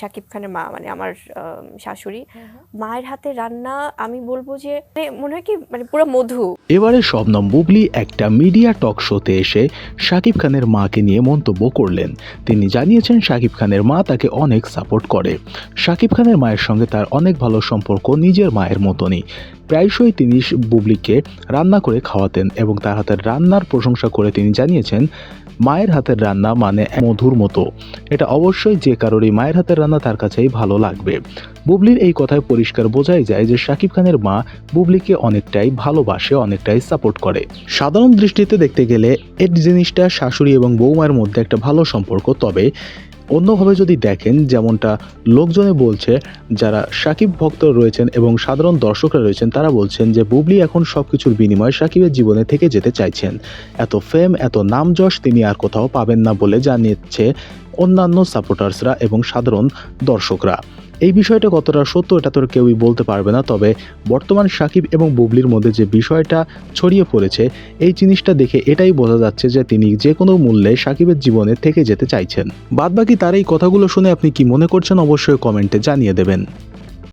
শাকিব খানের মা মানে আমার শাশুড়ি। মায়ের হাতে রান্না আমি বলব যে মানে মনে হয় কি মানে পুরো মধু। এবারে শবনম বুবলি একটা মিডিয়া টক শোতে এসে শাকিব খানের মাকে নিয়ে মন্তব্য করলেন। তিনি জানিয়েছেন শাকিব খানের মা তাকে অনেক সাপোর্ট করে। শাকিব খানের মায়ের সঙ্গে তার অনেক ভালো সম্পর্ক নিজের মায়ের মতনই। প্রায়শই তিনি বুবলিকে রান্না করে খাওয়াতেন এবং তার হাতের রান্নার প্রশংসা করে তিনি জানিয়েছেন, মায়ের হাতের রান্না মানে মধুর মতো। এটা অবশ্যই যে কারোরই মায়ের হাতের রান্না তার কাছেই ভালো লাগবে। বুবলির এই কথায় পরিষ্কার বোঝাই যায় যে শাকিব খানের মা বুবলিকে অনেকটাই ভালোবাসে, অনেকটাই সাপোর্ট করে। সাধারণ দৃষ্টিতে দেখতে গেলে এই জিনিসটা শাশুড়ি এবং বৌমার মধ্যে একটা ভালো সম্পর্ক, তবে অন্যভাবে যদি দেখেন, যেমনটা লোকজনে বলছে, যারা সাকিব ভক্ত রয়েছেন এবং সাধারণ দর্শকরা রয়েছেন, তারা বলছেন যে বুবলি এখন সব কিছুর বিনিময়ে সাকিবের জীবনে থেকে যেতে চাইছেন। এত ফেম এত নামযশ তিনি আর কোথাও পাবেন না বলে জানিয়েছে অন্যান্য সাপোর্টার্সরা এবং সাধারণ দর্শকরা। এই বিষয়টা কতটা সত্য এটা তোর কেউই বলতে পারবে না, তবে বর্তমান সাকিব এবং বুবলির মধ্যে যে বিষয়টা ছড়িয়ে পড়েছে, এই জিনিসটা দেখে এটাই বোঝা যাচ্ছে যে তিনি যে কোনো মূল্যে সাকিবের জীবনে থেকে যেতে চাইছেন। বাদবাকি তার এই কথাগুলো শুনে আপনি কি মনে করছেন অবশ্যই কমেন্টে জানিয়ে দেবেন।